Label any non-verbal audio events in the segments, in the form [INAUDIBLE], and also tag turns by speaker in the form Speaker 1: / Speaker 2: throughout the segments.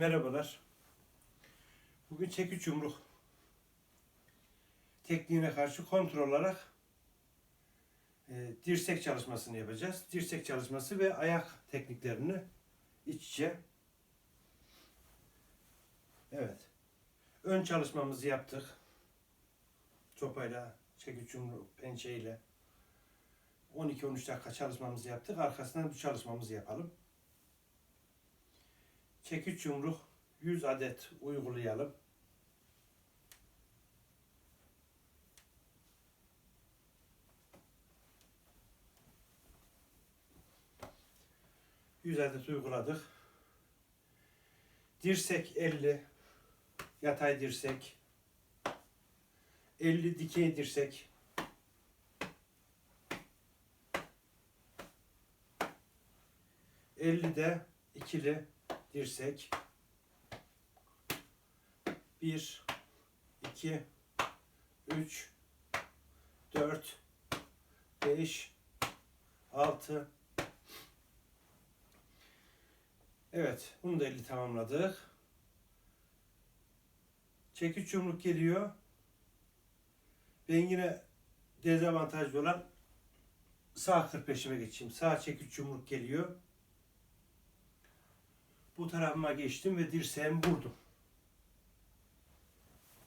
Speaker 1: Merhabalar. Bugün çekiç yumruk tekniğine karşı kontrol olarak e, dirsek çalışmasını yapacağız. Dirsek çalışması ve ayak tekniklerini iç içe. Evet. Ön çalışmamızı yaptık. Sopayla, çekiç yumruk, pençeyle. 12-13 dakika çalışmamızı yaptık. Arkasından bu çalışmamızı yapalım. Çekiç yumruk 100 adet uygulayalım. Yüz adet uyguladık. Dirsek 50, yatay dirsek, 50 dikey dirsek, elli de ikili dirsek. 1 2 3 4 5 6 Evet, bunu da 50 tamamladık. Çekiç yumruk geliyor. Ben yine dezavantajlı olan sağ 45'ime geçeyim. Sağ çekiç yumruk geliyor. Bu tarafıma geçtim ve dirseğimi vurdum.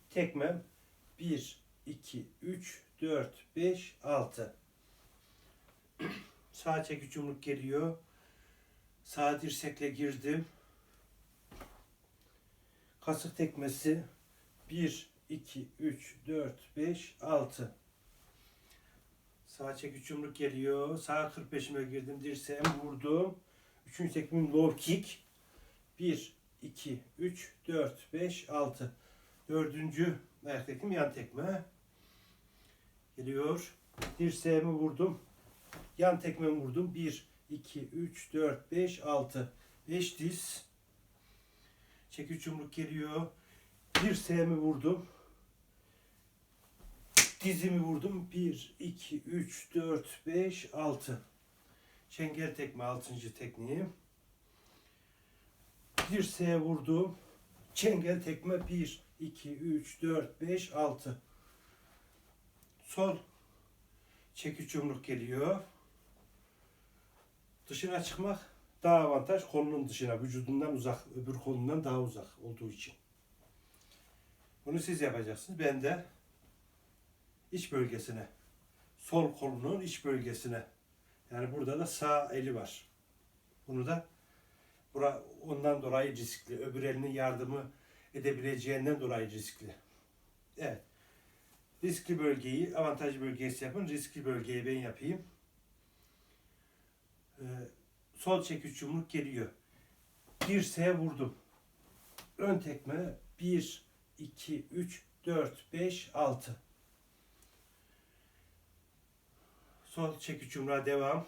Speaker 1: Tekmem 1, 2, 3, 4, 5, 6. Sağ çekiç yumruk geliyor. Sağ dirsekle girdim. Kasık tekmesi 1, 2, 3, 4, 5, 6. Sağ çekiç yumruk geliyor. Sağ 45'ime girdim. Dirseğimi vurdum. Üçüncü tekmim low kick. 1, 2, 3, 4, 5, 6. Dördüncü ayak tekmem yan tekme. Geliyor. Dirseğimi vurdum. Yan tekmemi vurdum. 1, 2, 3, 4, 5, 6. 5 diz. Çekiç yumruk geliyor. Dirseğimi vurdum. Dizimi vurdum. 1, 2, 3, 4, 5, 6. Çengel tekme 6. tekniğim. Dirseğe vurdum. Çengel tekme 1, 2, 3, 4, 5, 6. Sol çekiç yumruk geliyor. Dışına çıkmak daha avantaj. Kolunun dışına, vücudundan uzak, öbür kolundan daha uzak olduğu için. Bunu siz yapacaksınız. Ben de iç bölgesine, sol kolunun iç bölgesine. Yani burada da sağ eli var. Bunu da bura ondan dolayı riskli. Öbür elinin yardımı edebileceğinden dolayı riskli. Evet. Riskli bölgeyi, avantajlı bölgeyi siz yapın. Riskli bölgeyi ben yapayım. Ee, sol çekiç yumruk geliyor. Dirseğe vurdum. Ön tekme 1, 2, 3, 4, 5, 6. Sol çekiç yumruğa devam.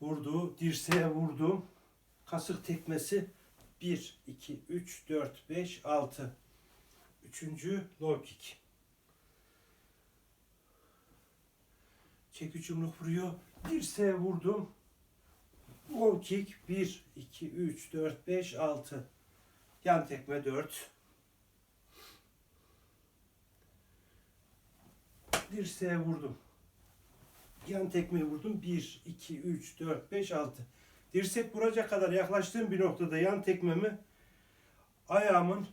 Speaker 1: Vurdu. Dirseğe vurdum. Kasık tekmesi 1, 2, 3, 4, 5, 6. Üçüncü low kick. Çekiç yumruk vuruyor. Dirseğe vurdum. Low kick 1, 2, 3, 4, 5, 6. Yan tekme 4. Dirseğe vurdum. Yan tekmeyi vurdum. 1, 2, 3, 4, 5, 6. Dirsek vuracak kadar yaklaştığım bir noktada yan tekmemi ayağımın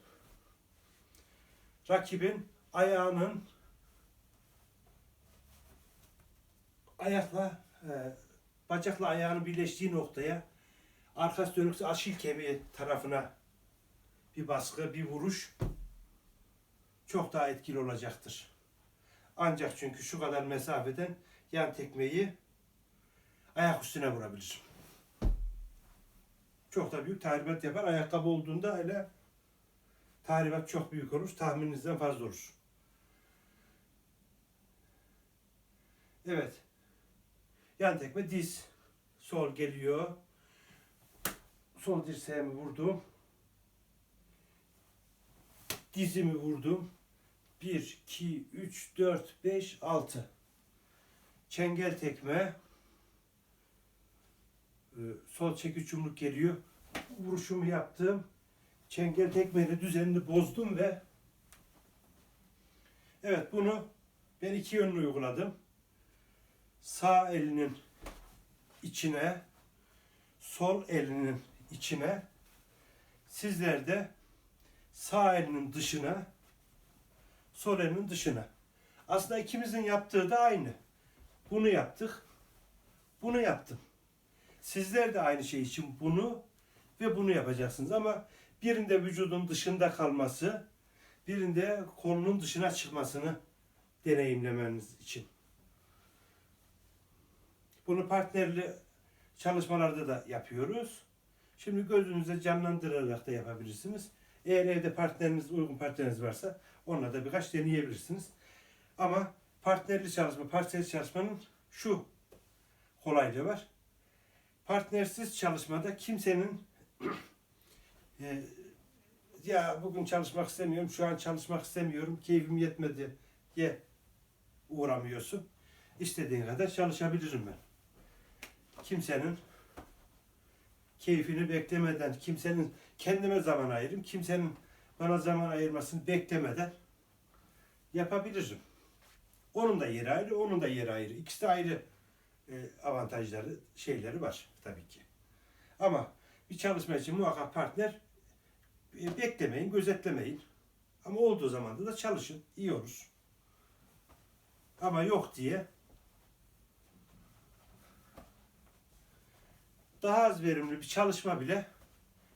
Speaker 1: rakibin ayağının ayakla e, bacakla ayağının birleştiği noktaya arkası dönükse aşil kemiği tarafına bir baskı, bir vuruş çok daha etkili olacaktır. Ancak çünkü şu kadar mesafeden yan tekmeyi ayak üstüne vurabilirim. Çok da büyük tahribat yapar. Ayakkabı olduğunda öyle tahribat çok büyük olur. Tahmininizden fazla olur. Evet. Yan tekme diz. Sol geliyor. Sol dirseğimi vurdum. Dizimi vurdum. 1, 2, 3, 4, 5, 6. Çengel tekme. Ee, sol çekiç yumruk geliyor. vuruşumu yaptım. Çengel tekmeyle düzenini bozdum ve evet bunu ben iki yönlü uyguladım. Sağ elinin içine, sol elinin içine, sizler de sağ elinin dışına, sol elinin dışına. Aslında ikimizin yaptığı da aynı. Bunu yaptık, bunu yaptım. Sizler de aynı şey için bunu ve bunu yapacaksınız ama birinde vücudun dışında kalması, birinde kolunun dışına çıkmasını deneyimlemeniz için. Bunu partnerli çalışmalarda da yapıyoruz. Şimdi gözünüzde canlandırarak da yapabilirsiniz. Eğer evde partneriniz, uygun partneriniz varsa onunla da birkaç deneyebilirsiniz. Ama partnerli çalışma, partnerli çalışmanın şu kolaylığı var. Partnersiz çalışmada kimsenin [CLEARS THROAT] e, ya bugün çalışmak istemiyorum, şu an çalışmak istemiyorum, keyfim yetmedi diye uğramıyorsun. İstediğin kadar çalışabilirim ben. Kimsenin keyfini beklemeden, kimsenin kendime zaman ayırayım, kimsenin bana zaman ayırmasını beklemeden yapabilirim. Onun da yeri ayrı, onun da yeri ayrı. İkisi de ayrı e, avantajları, şeyleri var tabii ki. Ama bir çalışma için muhakkak partner e, beklemeyin, gözetlemeyin. Ama olduğu zaman da çalışın, iyi olur. Ama yok diye daha az verimli bir çalışma bile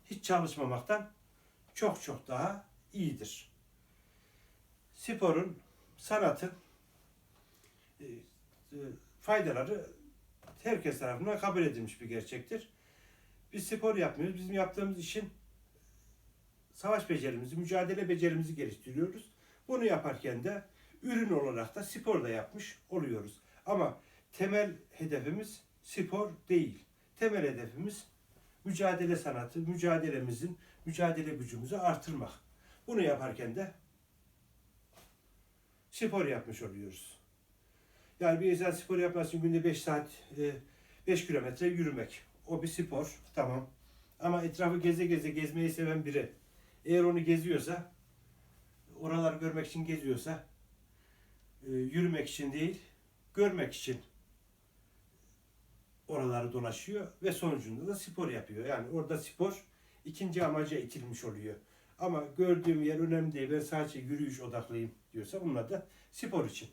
Speaker 1: hiç çalışmamaktan çok çok daha iyidir. Sporun, sanatın e, e, faydaları herkes tarafından kabul edilmiş bir gerçektir. Biz spor yapmıyoruz. Bizim yaptığımız işin savaş becerimizi, mücadele becerimizi geliştiriyoruz. Bunu yaparken de ürün olarak da spor da yapmış oluyoruz. Ama temel hedefimiz spor değil. Temel hedefimiz mücadele sanatı, mücadelemizin, mücadele gücümüzü artırmak. Bunu yaparken de spor yapmış oluyoruz. Yani bir insan spor yapması için günde 5 saat, 5 kilometre yürümek. O bir spor, tamam. Ama etrafı geze geze gezmeyi seven biri eğer onu geziyorsa, oraları görmek için geziyorsa, e, yürümek için değil, görmek için oraları dolaşıyor ve sonucunda da spor yapıyor. Yani orada spor ikinci amaca itilmiş oluyor. Ama gördüğüm yer önemli değil, ben sadece yürüyüş odaklıyım diyorsa bunlar da spor için.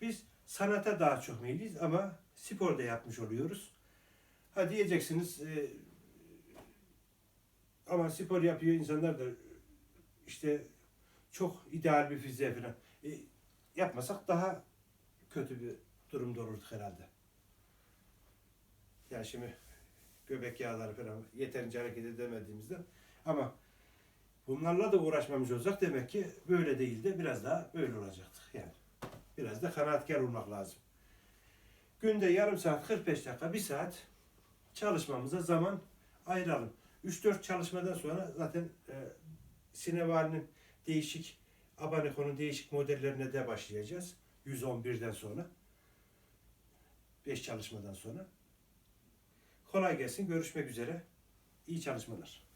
Speaker 1: Biz sanata daha çok meyilliyiz ama spor da yapmış oluyoruz. Ha diyeceksiniz e, ama spor yapıyor insanlar da işte çok ideal bir fiziğe falan. E, yapmasak daha kötü bir durumda olurduk herhalde. Yani şimdi göbek yağları falan yeterince hareket edemediğimizde ama bunlarla da uğraşmamış olsak demek ki böyle değil de biraz daha böyle olacaktık yani. Biraz da kanaatkar olmak lazım. Günde yarım saat, 45 dakika, bir saat çalışmamıza zaman ayıralım. 3-4 çalışmadan sonra zaten e, Sineval'in değişik Abaneko'nun değişik modellerine de başlayacağız. 111'den sonra. 5 çalışmadan sonra. Kolay gelsin. Görüşmek üzere. İyi çalışmalar.